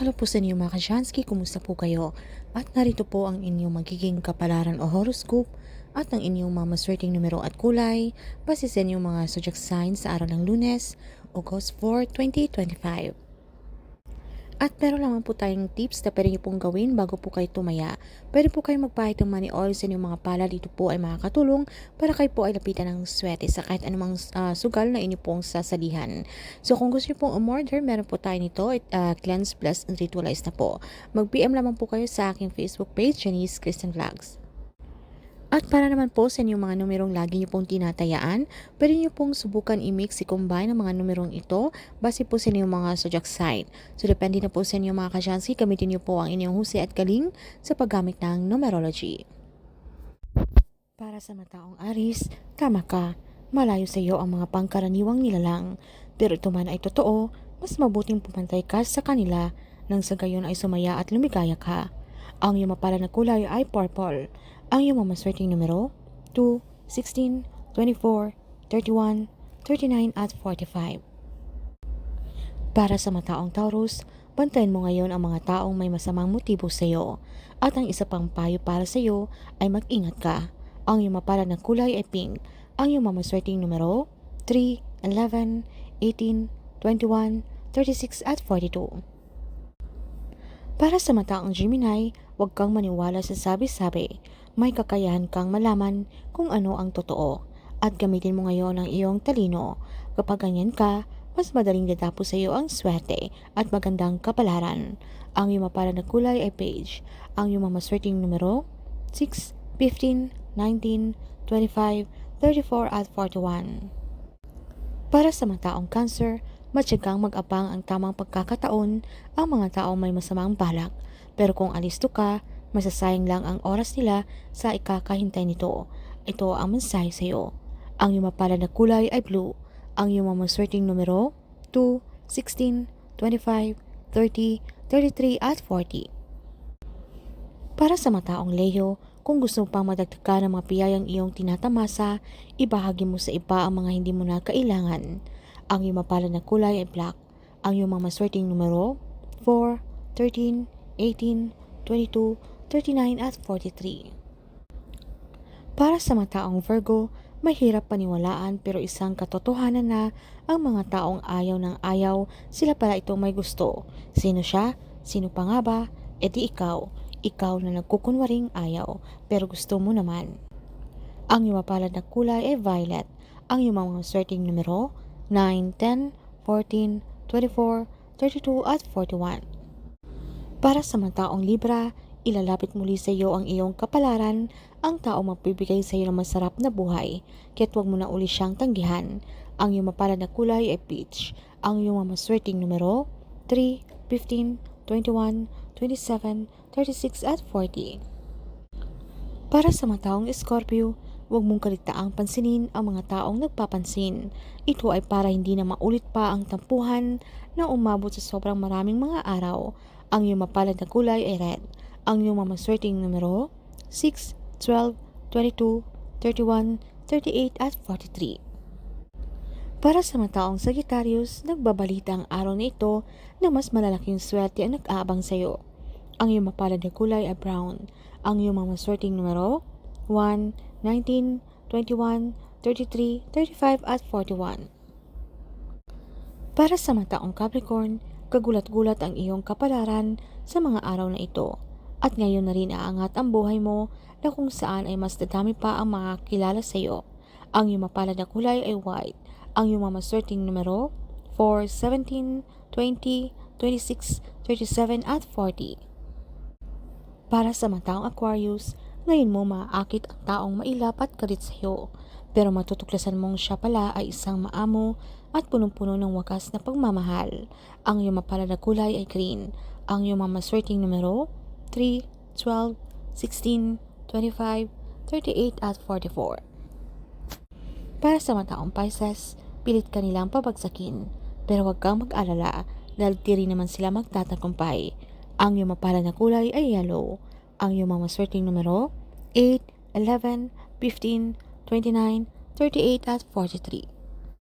Hello po sa inyo mga Kajansky, kumusta po kayo? At narito po ang inyong magiging kapalaran o horoscope at ang inyong mga maswerteng numero at kulay base sa inyong mga zodiac signs sa araw ng lunes, August 4, 2025. At meron naman po tayong tips na pwede niyo pong gawin bago po kayo tumaya. Pwede po kayo magpahit ng money oil sa inyong mga palad. Ito po ay makakatulong para kayo po ay lapitan ng swerte sa kahit anumang ah, sugal na inyo pong sasalihan. So kung gusto niyo pong umorder, meron po tayo nito. Uh, cleanse, bless, and ritualize na po. Mag-PM lamang po kayo sa aking Facebook page, Janice Christian Vlogs. At para naman po sa inyong mga numerong lagi niyo pong tinatayaan, pwede niyo pong subukan i-mix, i-combine ang mga numerong ito base po sa inyong mga zodiac sign. So depende na po sa inyong mga kasyansi, gamitin niyo po ang inyong husay at galing sa paggamit ng numerology. Para sa mataong Aris, tama ka. Malayo sa iyo ang mga pangkaraniwang nilalang. Pero ito man ay totoo, mas mabuting pumantay ka sa kanila nang sa gayon ay sumaya at lumigaya ka. Ang iyong mapala na kulay ay purple. Ang iyong mamaswerteng numero 2, 16, 24, 31, 39 at 45. Para sa mataong Taurus, bantayan mo ngayon ang mga taong may masamang motibo sa iyo. At ang isa pang payo para sa iyo ay mag-ingat ka. Ang iyong mapala na kulay ay pink. Ang iyong mamaswerteng numero 3, 11, 18, 21, 36 at 42. Para sa mataong Gemini, huwag kang maniwala sa sabi-sabi. May kakayahan kang malaman kung ano ang totoo at gamitin mo ngayon ang iyong talino. Kapag ganyan ka, mas madaling dadapo sa iyo ang swerte at magandang kapalaran. Ang iyong mapala na kulay ay beige. Ang iyong mamaswerteng numero 6, 15, 19, 25, 34 at 41. Para sa mataong cancer, matyagang mag-abang ang tamang pagkakataon ang mga taong may masamang balak. Pero kung alisto ka, masasayang lang ang oras nila sa ikakahintay nito. Ito ang mensahe sa iyo. Ang iyong mapala na kulay ay blue. Ang iyong mamaswerteng numero 2, 16, 25, 30, 33 at 40. Para sa mataong Leo, kung gusto mo pang madagdagan ng mga piyayang iyong tinatamasa, ibahagi mo sa iba ang mga hindi mo na kailangan. Ang iyong mapala na kulay ay black. Ang iyong mga numero 4, 13, 18, 22, 39 at 43. Para sa mataong Virgo, mahirap paniwalaan pero isang katotohanan na ang mga taong ayaw ng ayaw, sila pala itong may gusto. Sino siya? Sino pa nga ba? E di ikaw. Ikaw na nagkukunwaring ayaw, pero gusto mo naman. Ang iyong mapalad na kulay ay violet. Ang mga swerteng numero 9, 10, 14, 24, 32 at 41. Para sa mga taong Libra, ilalapit muli sa iyo ang iyong kapalaran, ang tao magbibigay sa iyo ng masarap na buhay, kaya't huwag mo na uli siyang tanggihan. Ang iyong mapalad na kulay ay peach. Ang iyong mga maswerteng numero 3, 15, 21, 27, 36 at 40. Para sa mga taong Scorpio, huwag mong kaligtaang pansinin ang mga taong nagpapansin. Ito ay para hindi na maulit pa ang tampuhan na umabot sa sobrang maraming mga araw. Ang iyong mapalad na kulay ay red. Ang iyong mamaswerteng numero 6, 12, 22, 31, 38 at 43. Para sa mga taong Sagittarius, nagbabalita ang araw na ito na mas malalaking swerte ang nag-aabang sa iyo. Ang iyong mapalad na kulay ay brown. Ang iyong mga maswerteng numero 1, 19, 21, 33, 35 at 41. Para sa mga taong Capricorn, kagulat-gulat ang iyong kapalaran sa mga araw na ito. At ngayon na rin aangat ang buhay mo na kung saan ay mas dadami pa ang mga kilala sa iyo. Ang iyong mapalad na kulay ay white. Ang iyong mga maswerteng numero 4, 17, 20, 26, 37 at 40. Para sa mga taong Aquarius, ngayon mo maaakit ang taong mailap at karit sa iyo. Pero matutuklasan mong siya pala ay isang maamo at punong-puno ng wakas na pagmamahal. Ang iyong mapalad na kulay ay green. Ang iyong mamaswerteng numero 3, 12, 16, 25, 38 at 44. Para sa mga taong Pisces, pilit ka nilang pabagsakin. Pero huwag kang mag-alala dahil di rin naman sila magtatagumpay. Ang iyong mapalad na kulay ay yellow. Ang iyong mga maswerteng numero 8, 11, 15, 29, 38 at 43.